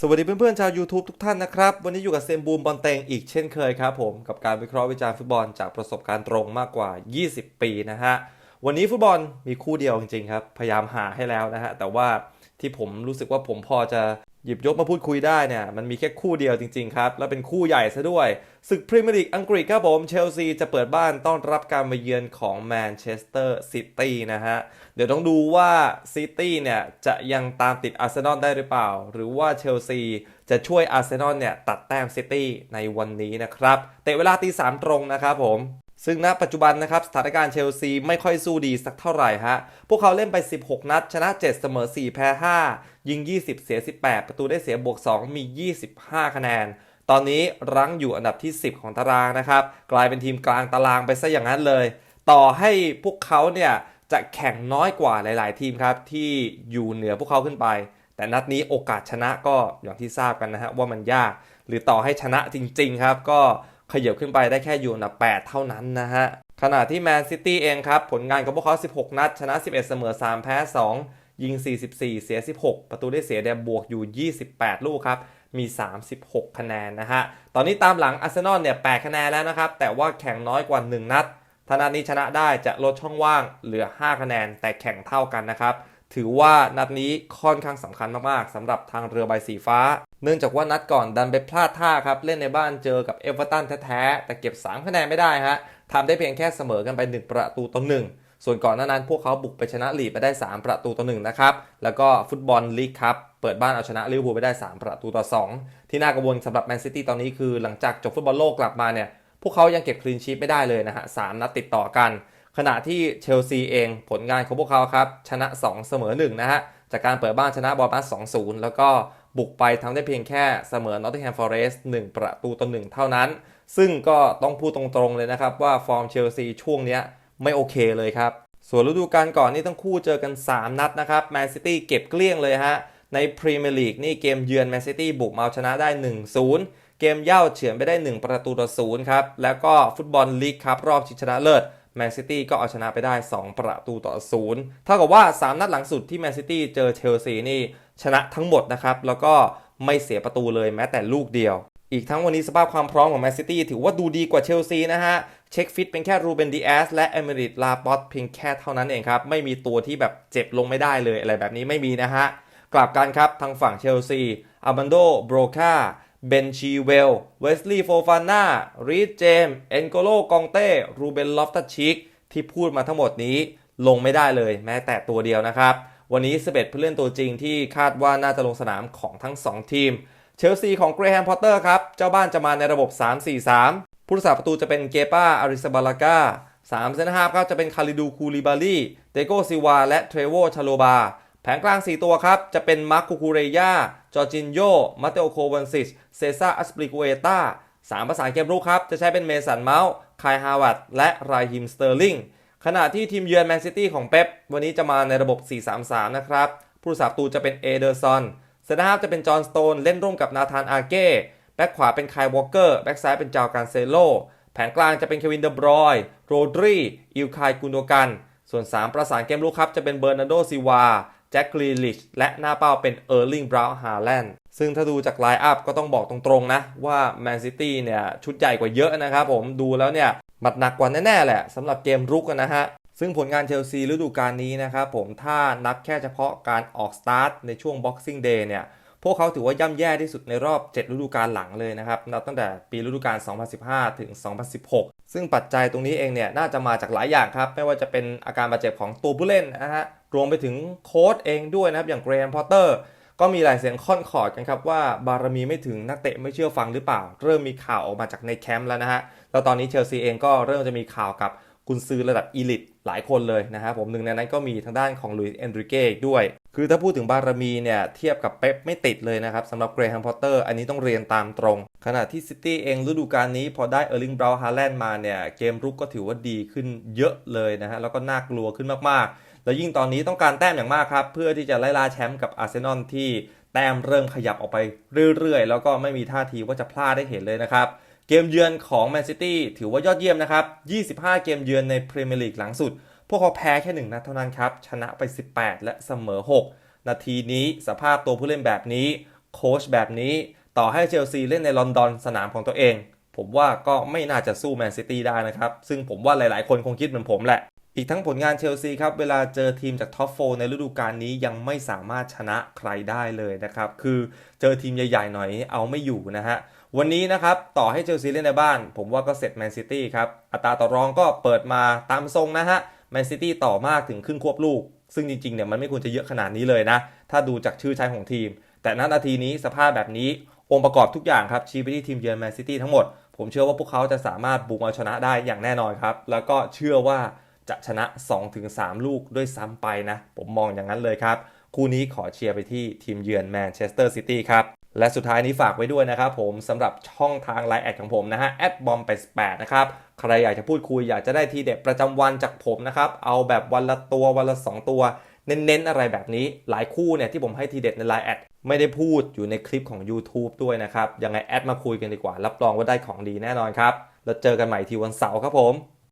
สวัสดีเพื่อนๆชาว YouTube ทุกท่านนะครับ วันนี้อยู่กับเซมบูมบอลเตงอีกเช่นเคยครับผม กับการวิเคราะห์วิจารณ์ฟุตบอลจากประสบการณ์ตรงมากกว่า 20 ปีนะฮะ วันนี้ฟุตบอลมีคู่เดียวจริงๆครับ พยายามหาให้แล้วนะฮะ แต่ว่าที่ผมรู้สึกว่าผมพอจะ หยิบยกมาพูดคุยได้เนี่ยมันมีแค่คู่เดียวจริง ๆ ครับ และเป็นคู่ใหญ่ซะด้วย ศึกพรีเมียร์ลีกอังกฤษครับผมเชลซีจะเปิดบ้านต้อนรับการมาเยือนของแมนเชสเตอร์ซิตี้นะฮะ เดี๋ยวต้องดูว่าซิตี้เนี่ยจะยังตามติดอาร์เซนอลได้หรือเปล่า หรือว่าเชลซีจะช่วยอาร์เซนอลเนี่ยตัดแต้มซิตี้ในวันนี้นะครับ เตะเวลาตีสามตรงนะครับผม ซึ่งณปัจจุบันนะครับสถานการณ์เชลซีไม่ค่อยสู้ดีสักเท่าไหร่ฮะ พวกเขาเล่นไป 16 นัด ชนะ 7 เสมอ 4 แพ้ 5 ยิง 20 เสีย 18 ประตูได้เสียบวก 2 มี 25 คะแนน ตอนนี้รั้งอยู่อันดับที่ 10 ของตารางนะครับ กลายเป็นทีมกลางตารางไปซะอย่างนั้นเลย ต่อให้พวกเขาเนี่ยจะแข่งน้อยกว่าหลาย ๆ ทีมครับที่อยู่เหนือพวกเขาขึ้นไป แต่นัดนี้โอกาสชนะก็อย่างที่ทราบกันนะฮะว่ามันยาก หรือต่อให้ชนะจริง ๆ ครับก็ ขยับขึ้นไปได้แค่อยู่อันดับ8เท่านั้นนะฮะ ขณะที่แมนซิตี้เองครับ ผลงานของพวกเขา 16 นัด ชนะ 11 เสมอ 3 แพ้ 2 ยิง 44 เสีย 16 ประตูได้เสียแดบวกอยู่ 28 ลูกครับ มี 36 คะแนนนะฮะ ตอนนี้ตามหลังอาร์เซนอลเนี่ย 8 คะแนนแล้วนะครับ แต่ว่าแข่งน้อยกว่า 1 นัดถ้านัดนี้ชนะได้จะลดช่องว่างเหลือ 5 คะแนนแต่แข่งเท่ากันนะครับ ถือว่านัดนี้ค่อนข้างสำคัญมากๆสำหรับทางเรือใบสีฟ้า เนื่องจากว่านัดก่อนดันไปพลาดท่าครับ เล่นในบ้านเจอกับเอเวอร์ตันแท้ๆ แต่เก็บ 3 คะแนนไม่ได้ฮะทำได้เพียงแค่เสมอกันไป 1 ประตูต่อ1ส่วนก่อนหน้านั้นพวกเขาบุกไปชนะลีดไปได้ 3 ประตูต่อ1นะครับ แล้วก็ฟุตบอลลีกครับ เปิดบ้านเอาชนะลิเวอร์พูลไปได้ 3 ประตูต่อ 2 ที่น่ากังวลสำหรับแมนซิตี้ตอนนี้คือหลังจากจบฟุตบอลโลกกลับมาเนี่ยพวกเขายังเก็บคลีนชีพไม่ได้เลยนะฮะสามนัดติดต่อกัน ขณะที่เชลซีเองผลงานของพวกเขาครับ ชนะ 2 เสมอ1นะฮะ จากการเปิดบ้านชนะบอลมา2-0 แล้วก็บุกไปทำได้เพียงแค่เสมอนอตติงแฮมฟอร์เรสต์1ประตูต่อ1เท่านั้น ซึ่งก็ต้องพูดตรงๆเลยนะครับ ว่าฟอร์มเชลซีช่วงนี้ไม่โอเคเลยครับ ส่วนฤดูกาลก่อนนี่ทั้งคู่เจอกัน 3 นัดนะครับแมนซิตี้เก็บเกลี้ยงเลยฮะ ในพรีเมียร์ลีกนี่เกมเยือนแมนซิตี้บุกมาเอาชนะได้ 1-0 เกมเย่าเฉือนไปได้ 1 ประตูต่อ0ครับแล้วก็ฟุตบอลลีกครับรอบชิงชนะเลิศ แมนซิตี้ก็เอาชนะไปได้ 2 ประตูต่อ0เท่ากับว่า 3 นัดหลังสุดที่แมนซิตี้เจอเชลซีนี่ชนะทั้งหมดนะครับ แล้วก็ไม่เสียประตูเลยแม้แต่ลูกเดียว อีกทั้งวันนี้สภาพความพร้อมของแมนซิตี้ถือว่าดูดีกว่าเชลซีนะฮะ เช็คฟิตเป็นแค่รูเบนดีแอสและเอเมริตลาปอตเพียงแค่เท่านั้นเองครับ ไม่มีตัวที่แบบเจ็บลงไม่ได้เลยอะไรแบบนี้ไม่มีนะฮะ กลับกันครับทางฝั่งเชลซีอาบันโดโบรคา เบนชีเวล เวสลีย์โฟฟาน่า รีดเจม เอนโกโลกองเต้ รูเบนลอฟตัชิก ที่พูดมาทั้งหมดนี้ลงไม่ได้เลยแม้แต่ตัวเดียวนะครับ วันนี้ 11 ผู้เล่นตัวจริงที่คาดว่าน่าจะลงสนามของทั้ง 2 ทีม เชลซีของเกรแฮมพอตเตอร์ครับ เจ้าบ้านจะมาในระบบ 3-4-3 ผู้รักษาประตูจะเป็นเกปาอาริซาบาลากา3เซนต์ฮาฟครับจะเป็นคาริดูคูลิบาลีเตโกซิวา และเทรโวชาโลบา แผงกลาง 4 ตัวครับ จะเป็นมาร์คคูคูเรยาจอร์จินโยมาเตโอโควันซิส เซซ่าอัสปริกุเอตาสามประสานเกมรุกครับ จะใช้เป็นเมสันเมาส์คายฮาวาดและไรฮิมสเตอร์ลิงขณะที่ทีมเยือนแมนซิตี้ของเป๊ปวันนี้จะมาในระบบ 4-3-3 นะครับ ผู้รักษาประตูจะเป็นเอเดอร์ซอนเซนต์ฮาฟจะเป็นจอห์นสโตน เล่นร่วมกับนาธานอาเก้แบ็คขวาเป็นไคล์วอลเกอร์แบ็คซ้ายเป็นจาวการเซโลแผงกลางจะเป็นเควินเดบรอยโรดรีอิลคายกุนโดกัน ส่วน 3 ประสานเกมลุกครับจะเป็นเบอร์นาร์โดซิวา แจ็คกรีลิชและหน้าเป้าเป็นเออร์ลิงบราวน์ฮาแลนด์ซึ่งถ้าดูจากไลน์อัพก็ต้องบอกตรงๆนะ ว่าแมนซิตี้เนี่ย ชุดใหญ่กว่าเยอะนะครับผมดูแล้วเนี่ยหมัดหนักกว่าแน่ๆแหละสำหรับเกมรุกนะฮะ ซึ่งผลงานเชลซีฤดูกาลนี้นะครับผมถ้านับแค่เฉพาะการออกสตาร์ทในช่วง Boxing Day เนี่ยพวกเขาถือว่าย่ำแย่ที่สุดในรอบ 7 ฤดูกาลหลังเลยนะครับนับตั้งแต่ปีฤดูกาล 2015 ถึง 2016 ซึ่งปัจจัยตรงนี้เองเนี่ยน่าจะมาจากหลายอย่างครับ ไม่ว่าจะเป็นอาการบาดเจ็บของตัวผู้เล่นนะฮะ รวมไปถึงโค้ชเองด้วยนะครับ อย่างเกรแฮมพอตเตอร์ ก็มีหลายเสียงค่อนขอดกันครับว่าบารมีไม่ถึงนักเตะไม่เชื่อฟังหรือเปล่า เริ่มมีข่าวออกมาจากในแคมป์แล้วนะฮะ แล้วตอนนี้เชลซีเองก็เริ่มจะมีข่าวกับกุนซือระดับอีลิตหลายคนเลยนะครับผมหนึ่งในนั้นก็มีทางด้านของลุยส์เอนริเก้ด้วย คือถ้าพูดถึงบารมีเนี่ย เทียบกับเป๊ปไม่ติดเลยนะครับสำหรับเกรแฮมพอตเตอร์ อันนี้ต้องเรียนตามตรง ขณะที่ซิตี้เองฤดูกาลนี้พอได้เออร์ลิงบราวน์ฮาแลนด์มาเนี่ย เกมรุกก็ถือว่าดีขึ้นเยอะเลยนะฮะแล้วก็น่ากลัวขึ้นมากๆ แล้วยิ่งตอนนี้ต้องการแต้มอย่างมากครับ เพื่อที่จะไล่ล่าแชมป์กับอาร์เซนอลที่แต้มเริ่มขยับออกไปเรื่อยๆ แล้วก็ไม่มีท่าทีว่าจะพลาดได้เห็นเลยนะครับ เกมเยือนของแมนซิตี้ถือว่ายอดเยี่ยมนะครับ 25 เกมเยือนในพรีเมียร์ลีกหลังสุด พวกเขาแพ้แค่1นัดเท่านั้นครับ ชนะไป 18 และเสมอ 6 นาทีนี้สภาพตัวผู้เล่นแบบนี้ โค้ชแบบนี้ ต่อให้เชลซีเล่นในลอนดอนสนามของตัวเอง ผมว่าก็ไม่น่าจะสู้แมนซิตี้ได้นะครับ ซึ่งผมว่าหลายๆ คนคงคิดเหมือนผมแหละ อีกทั้งผลงานเชลซีครับ เวลาเจอทีมจากท็อปโฟในฤดูกาลนี้ยังไม่สามารถชนะใครได้เลยนะครับ คือเจอทีมใหญ่ๆหน่อยเอาไม่อยู่นะฮะ วันนี้นะครับ ต่อให้เชลซีเล่นในบ้าน ผมว่าก็เสร็จแมนซิตี้ครับ อัตราต่อรองก็เปิดมาตามทรงนะฮะแมนซิตี้ต่อมากถึงครึ่งควบลูก ซึ่งจริงๆเนี่ยมันไม่ควรจะเยอะขนาดนี้เลยนะ ถ้าดูจากชื่อใช้ของทีม แต่ณนาทีนี้สภาพแบบนี้องค์ประกอบทุกอย่างครับชี้ไปที่ทีมเยือนแมนซิตี้ทั้งหมด ผมเชื่อว่าพวกเขาจะสามารถบุกเอาชนะได้อย่างแน่นอนครับแล้วก็เชื่อว่า จะชนะ 2-3 ลูกด้วยซ้ำไปนะ ผมมองอย่างนั้นเลยครับ คู่นี้ขอเชียร์ไปที่ทีมเยือนแมนเชสเตอร์ซิตี้ครับ และสุดท้ายนี้ฝากไว้ด้วยนะครับผมสำหรับช่องทางไลน์แอดของผมนะฮะแอดบอมไป8นะครับ ใครอยากจะพูดคุยอยากจะได้ทีเด็ดประจำวันจากผมนะครับ เอาแบบวันละตัววันละ 2 ตัวเน้นๆอะไรแบบนี้หลายคู่เนี่ยที่ผมให้ทีเด็ดในไลน์แอดไม่ได้พูดอยู่ในคลิปของ YouTube ด้วยนะครับ ยังไงแอดมาคุยกันดีกว่า รับรองว่าได้ของดีแน่นอนครับ แล้วเจอกันใหม่ทีวันเสาร์ครับผม